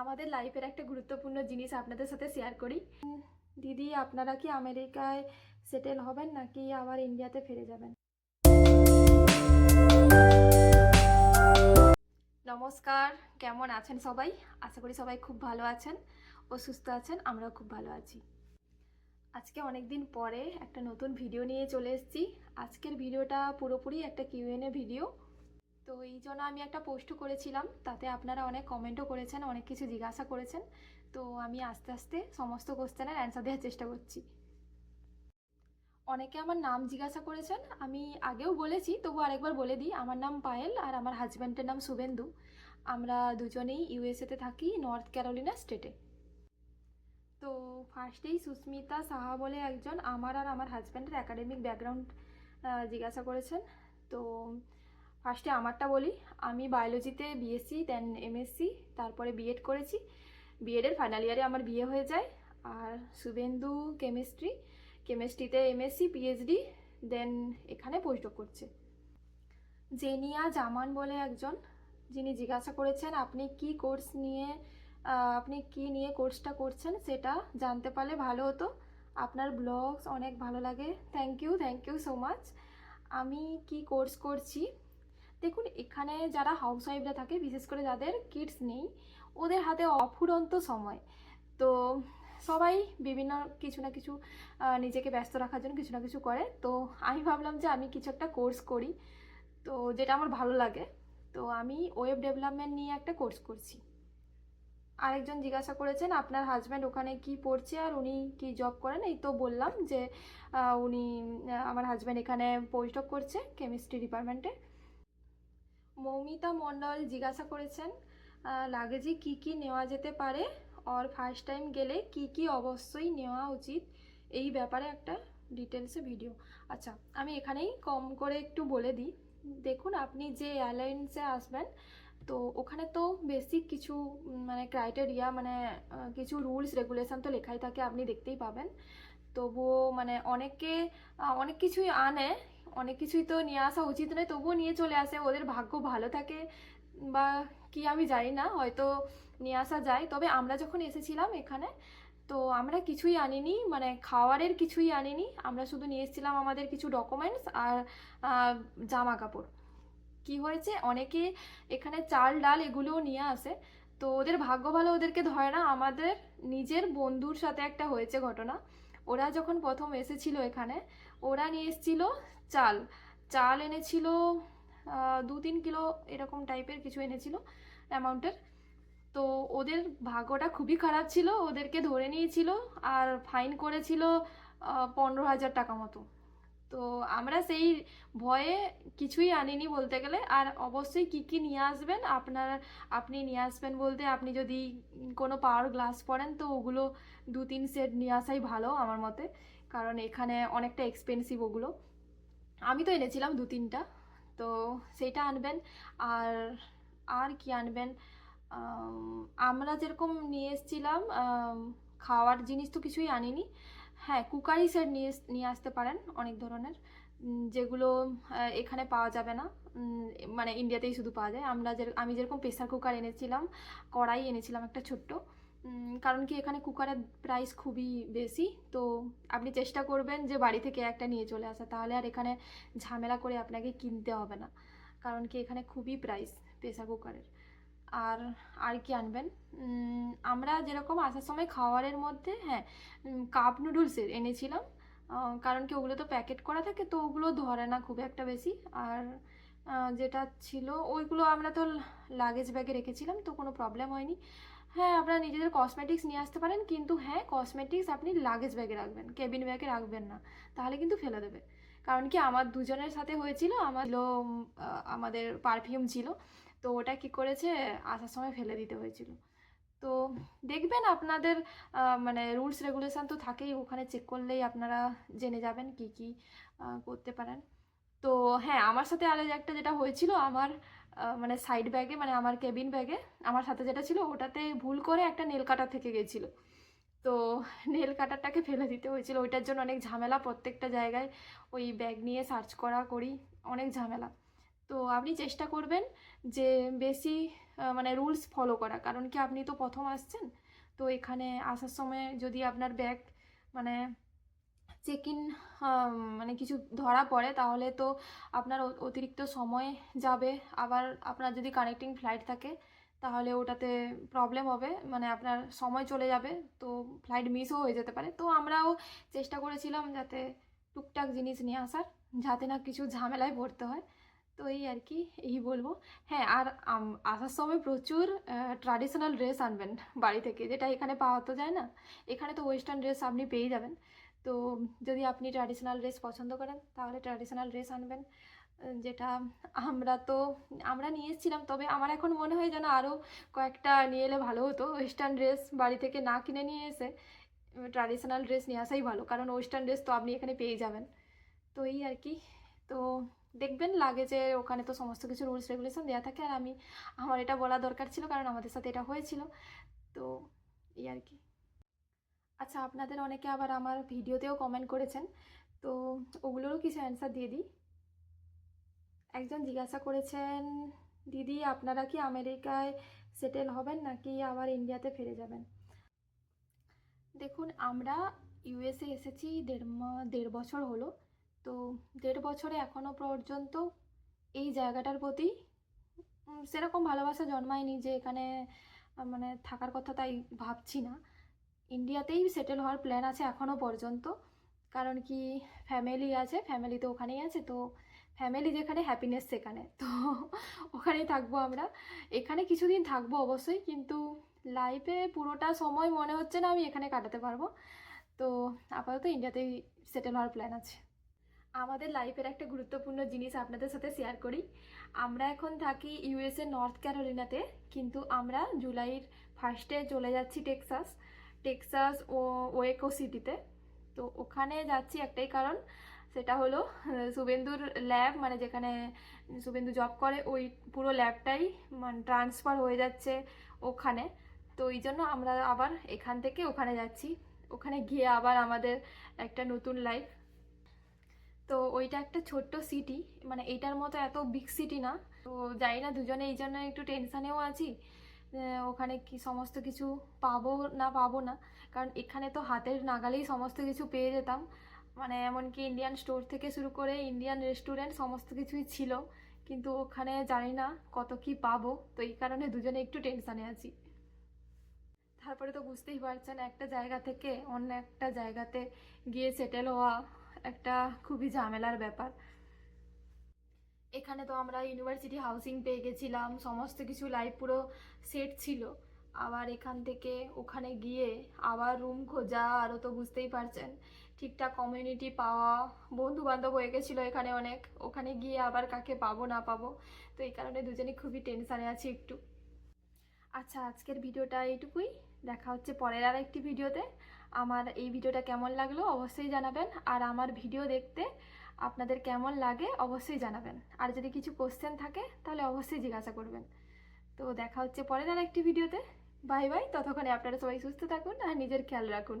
আমাদের লাইফের একটা গুরুত্বপূর্ণ জিনিস আপনাদের সাথে শেয়ার করি। দিদি, আপনারা কি আমেরিকায় সেটেল হবেন নাকি আবার ইন্ডিয়াতে ফিরে যাবেন? নমস্কার, কেমন আছেন সবাই? আশা করি সবাই খুব ভালো আছেন ও সুস্থ আছেন, আমরাও খুব ভালো আছি। আজকে অনেক দিন পরে একটা নতুন ভিডিও নিয়ে চলে এসেছি। আজকের ভিডিওটা পুরোপুরি একটা কিউএনএ ভিডিও তো এই জন্য আমি একটা পোস্ট করেছিলাম, তাতে আপনারা অনেক কমেন্টও করেছেন, অনেক কিছু জিজ্ঞাসা করেছেন। তো আমি আস্তে আস্তে সমস্ত কোশ্চেনের অ্যান্সার দেওয়ার চেষ্টা করছি। অনেকে আমার নাম জিজ্ঞাসা করেছেন, আমি আগেও বলেছি তবু আরেকবার বলে দিই, আমার নাম পায়েল আর আমার হাজব্যান্ডের নাম শুভেন্দু। আমরা দুজনেই ইউএসএতে থাকি নর্থ ক্যারোলিনা স্টেটে তো ফার্স্টেই সুস্মিতা সাহা বলে একজন, আমার আর আমার হাজব্যান্ডের একাডেমিক ব্যাকগ্রাউন্ড জিজ্ঞাসা করেছেন। তো ফার্স্টে আমারটা বলি। আমি বায়োলজিতে বিএসসি দেন এমএসসি তারপরে বিএড করেছি। বিএডের ফাইনাল ইয়ারে আমার বিয়ে হয়ে যায়। আর শুভেন্দু কেমিস্ট্রি কেমিস্ট্রিতে এমএসসি পিএইচডি দেন এখানে পোস্টডক করছে। জেনিয়া জামান বলে একজন, যিনি জিজ্ঞাসা করেছেন, আপনি কি কোর্স নিয়ে আপনি কি নিয়ে কোর্সটা করছেন? সেটা জানতে পারলে ভালো হতো। আপনার ব্লগস অনেক ভালো লাগে। Thank you thank you so much আমি কি কোর্স করছি? দেখুন, এখানে যারা হাউস ওয়াইফরা থাকে, বিশেষ করে যাদের কিডস নেই, ওদের হাতে অফুরন্ত সময়। তো সবাই বিভিন্ন কিছু না কিছু নিজেকে ব্যস্ত রাখার জন্য কিছু না কিছু করে। তো আমি ভাবলাম যে আমি কিছু একটা কোর্স করি। তো যেটা আমার ভালো লাগে। তো আমি ওয়েব ডেভেলপমেন্ট নিয়ে একটা কোর্স করছি। আরেকজন জিজ্ঞাসা করেছেন, আপনার হাজব্যান্ড ওখানে কি পড়ছে আর উনি কি জব করেন? এই তো বললাম যে উনি আমার হাজব্যান্ড এখানে পোস্টডক করছে কেমিস্ট্রি ডিপার্টমেন্টে মৌমিতা মণ্ডল জিজ্ঞাসা করেছেন লাগেজে কি কি নেওয়া যেতে পারে? অর ফার্স্ট টাইম গেলে কি কি অবশ্যই নেওয়া উচিত? এই ব্যাপারে একটা ডিটেলসে ভিডিও আচ্ছা আমি এখানেই কম করে একটু বলে দিই। দেখুন, আপনি যে এয়ারলাইন্সে আসবেন, তো ওখানে তো বেসিক কিছু মানে ক্রাইটেরিয়া মানে কিছু রুলস রেগুলেশন তো লেখাই থাকে, আপনি দেখতেই পাবেন। তবুও মানে অনেকে অনেক কিছুই আনে অনেক কিছুই তো নিয়ে আসা উচিত নয়, তবুও নিয়ে চলে আসে, ওদের ভাগ্য ভালো থাকে বা কি আমি জানি না, হয়তো নিয়ে আসা যায়। তবে আমরা যখন এসেছিলাম এখানে, তো আমরা কিছুই আনিনি মানে খাওয়ারের কিছুই আনিনি, আমরা শুধু নিয়ে এসেছিলাম আমাদের কিছু ডকুমেন্টস আর জামা কাপড় কি হয়েছে? অনেকে এখানে চাল, ডাল এগুলোও নিয়ে আসে, তো ওদের ভাগ্য ভালো ওদেরকে ধরে না, আমাদের নিজের বন্ধুর সাথে একটা হয়েছে ঘটনা। ওরা যখন প্রথম এসেছিল এখানে, ওরা নিয়ে এসেছিল চাল। চাল এনেছিল দু তিন কিলো এরকম টাইপের কিছু এনেছিল অ্যামাউন্টের তো ওদের ভাগ্যটা খুবই খারাপ ছিল, ওদেরকে ধরে নিয়েছিল আর ফাইন করেছিল পনেরো হাজার টাকা মতো। তো আমরা সেই ভয়ে কিছুই আনিনি বলতে গেলে। আর অবশ্যই কি কি নিয়ে আসবেন? আপনার, আপনি নিয়ে আসবেন বলতে আপনি যদি কোনো পাওয়ার গ্লাস পরেন, তো ওগুলো দু তিন সেট নিয়ে আসাই ভালো আমার মতে। কারণ এখানে অনেকটা এক্সপেন্সিভ ওগুলো। আমি তো এনেছিলাম দু তিনটা, তো সেইটা আনবেন। আর আর কি আনবেন? আমরা যেরকম নিয়ে এসেছিলাম খাওয়ার জিনিস তো কিছুই আনিনি। হ্যাঁ কুকারি সেট নিয়ে নিয়ে আসতে পারেন অনেক ধরনের। যেগুলো এখানে পাওয়া যাবে না। মানে ইন্ডিয়াতেই শুধু পাওয়া যায়। আমরা যে, আমি যেরকম প্রেসার কুকার এনেছিলাম, কড়াই এনেছিলাম একটা ছোট্ট। কারণ কি এখানে কুকারের প্রাইস খুবই বেশি। তো আপনি চেষ্টা করবেন যে বাড়ি থেকে একটা নিয়ে চলে আসা। তাহলে আর এখানে ঝামেলা করে আপনাকে কিনতে হবে না। কারণ কি এখানে খুবই প্রাইস প্রেসার কুকারের আর আর কি আনবেন? আমরা যেরকম আসার সময় খাওয়ারের মধ্যে হ্যাঁ কাপ নুডলসের এনেছিলাম। কারণ কি ওগুলো তো প্যাকেট করা থাকে, তো ওগুলো ধরে না খুব একটা বেশি। আর যেটা ছিল, ওইগুলো আমরা তো লাগেজ ব্যাগে রেখেছিলাম, তো কোনো প্রবলেম হয়নি। হ্যাঁ আপনারা নিজেদের কসমেটিক্স নিয়ে আসতে পারেন, কিন্তু হ্যাঁ কসমেটিক্স আপনি লাগেজ ব্যাগে রাখবেন কেবিন ব্যাগে রাখবেন না। তাহলে কিন্তু ফেলে দেবে। কারণ কি আমার দুজনের সাথে হয়েছিল, আমার আমাদের পারফিউম ছিল। তো ওটা কি করেছে? আসার সময় ফেলে দিতে হয়েছিল। তো দেখবেন আপনাদের মানে রুলস রেগুলেশান তো থাকেই, ওখানে চেক করলেই আপনারা জেনে যাবেন কি কি করতে পারেন। তো হ্যাঁ আমার সাথে আরও একটা যেটা হয়েছিল, আমার মানে সাইড ব্যাগে মানে আমার কেবিন ব্যাগে আমার সাথে যেটা ছিল, ওটাতে ভুল করে একটা নেল কাটার থেকে গেছিল। তো নেল কাটারটাকে ফেলে দিতে হয়েছিল। ওইটার জন্য অনেক ঝামেলা প্রত্যেকটা জায়গায় ওই ব্যাগ নিয়ে সার্চ করা করি, অনেক ঝামেলা। তো আপনি চেষ্টা করবেন যে বেশি মানে রুলস ফলো করা। কারণ কি আপনি তো প্রথম আসছেন, তো এখানে আসার সময় যদি আপনার ব্যাগ মানে চেক ইন মানে কিছু ধরা পড়ে, তাহলে তো আপনার অতিরিক্ত সময় যাবে। আবার আপনার যদি কানেক্টিং ফ্লাইট থাকে, তাহলে ওটাতে প্রবলেম হবে মানে আপনার সময় চলে যাবে, তো ফ্লাইট মিসও হয়ে যেতে পারে। তো আমরাও চেষ্টা করেছিলাম যাতে টুকটাক জিনিস নিয়ে আসার, যাতে না কিছু ঝামেলায় পড়তে হয়। তো এই আর কি, এই বলব। হ্যাঁ আর আসার সময় প্রচুর ট্র্যাডিশনাল ড্রেস আনবেন বাড়ি থেকে, যেটা এখানে পাওয়া তো যায় না। এখানে তো ওয়েস্টার্ন ড্রেস আপনি পেয়ে যাবেন। তো যদি আপনি ট্র্যাডিশনাল ড্রেস পছন্দ করেন, তাহলে ট্র্যাডিশনাল ড্রেস আনবেন। যেটা আমরা তো, আমরা নিয়ে এসেছিলাম, তবে আমার এখন মনে হয় যেন আরও কয়েকটা নিয়ে এলে ভালো হতো। ওয়েস্টার্ন ড্রেস বাড়ি থেকে না কিনে নিয়ে এসে ট্র্যাডিশনাল ড্রেস নিয়ে আসাই ভালো, কারণ ওয়েস্টার্ন ড্রেস তো আপনি এখানে পেয়ে যাবেন। তো এই আর কি, তো দেখবেন লাগে যে ওখানে তো সমস্ত কিছু রুলস রেগুলেশন দেওয়া থাকে। আর আমি, আমার এটা বলা দরকার ছিল কারণ আমাদের সাথে এটা হয়েছিল। তো এই আর কি। আচ্ছা আপনাদের অনেকে আবার আমার ভিডিওতেও কমেন্ট করেছেন। তো ওগুলোরও কিছু অ্যান্সার দিয়ে দিই। একজন জিজ্ঞাসা করেছেন, দিদি, আপনারা কি আমেরিকায় সেটেল হবেন নাকি আবার ইন্ডিয়াতে ফিরে যাবেন? দেখুন, আমরা ইউএসএ এসেছি দেড় দেড় বছর হলো। তো দেড় বছরে এখনও পর্যন্ত এই জায়গাটার প্রতি সেরকম ভালোবাসা জন্মায়নি যে এখানে মানে থাকার কথা তাই ভাবছি না। ইন্ডিয়াতেই সেটেল হওয়ার প্ল্যান আছে এখনও পর্যন্ত। কারণ কি ফ্যামিলি আছে ফ্যামিলি তো ওখানেই আছে, তো ফ্যামিলি যেখানে হ্যাপিনেস সেখানে। তো ওখানেই থাকব আমরা। এখানে কিছুদিন থাকব অবশ্যই, কিন্তু লাইফে পুরোটা সময় মনে হচ্ছে না আমি এখানে কাটাতে পারব। তো আপাতত ইন্ডিয়াতেই সেটেল হওয়ার প্ল্যান আছে। আমাদের লাইফের একটা গুরুত্বপূর্ণ জিনিস আপনাদের সাথে শেয়ার করি। আমরা এখন থাকি ইউএসএ নর্থ ক্যারোলিনাতে কিন্তু আমরা জুলাইয়ের ফার্স্টে চলে যাচ্ছি টেক্সাস টেক্সাস ও ওয়েকো সিটিতে তো ওখানে যাচ্ছি একটাই কারণ, সেটা হলো, শুভেন্দুর ল্যাব মানে যেখানে শুভেন্দু জব করে, ওই পুরো ল্যাবটাই মানে ট্রান্সফার হয়ে যাচ্ছে ওখানে। তো এই জন্য আমরা আবার এখান থেকে ওখানে যাচ্ছি। ওখানে গিয়ে আবার আমাদের একটা নতুন লাইফ তো ওইটা একটা ছোট্ট সিটি মানে এইটার মতো এত বিগ সিটি না। তো জানি না দুজনে এই জন্য একটু টেনশানেও আছি ওখানে কি সমস্ত কিছু পাবো না পাবো না। কারণ এখানে তো হাতের নাগালেই সমস্ত কিছু পেয়ে যেতাম। মানে এমনকি ইন্ডিয়ান স্টোর থেকে শুরু করে ইন্ডিয়ান রেস্টুরেন্ট সমস্ত কিছুই ছিল। কিন্তু ওখানে জানি না কত কি পাবো, তো এই কারণে দুজনে একটু টেনশানে আছি। তারপরে তো বুঝতেই পারছেন, একটা জায়গা থেকে অন্য একটা জায়গাতে গিয়ে সেটেল হওয়া একটা খুবই ঝামেলার ব্যাপার। এখানে তো আমরা ইউনিভার্সিটি হাউসিং পেয়ে গেছিলাম, সমস্ত কিছু লাইফ পুরো সেট ছিল। আবার এখান থেকে ওখানে গিয়ে আবার রুম খোঁজা আরও তো বুঝতেই পারছেন। ঠিকঠাক কমিউনিটি পাওয়া বন্ধু বান্ধব হয়ে গেছিল এখানে অনেক। ওখানে গিয়ে আবার কাকে পাবো না পাবো, তো এই কারণে দুজনে খুবই টেনশানে আছি একটু। আচ্ছা আজকের ভিডিওটা এইটুকুই। দেখা হচ্ছে পরের আর একটি ভিডিওতে। আমার এই ভিডিওটা কেমন লাগল অবশ্যই জানাবেন। আর আমার ভিডিও দেখতে আপনাদের কেমন লাগে অবশ্যই জানাবেন। আর যদি কিছু কোশ্চেন থাকে, তাহলে অবশ্যই জিজ্ঞাসা করবেন। তো দেখা হচ্ছে পরের আর একটি ভিডিওতে। বাই বাই, ততক্ষণে আপনারা সবাই সুস্থ থাকুন আর নিজের খেয়াল রাখুন।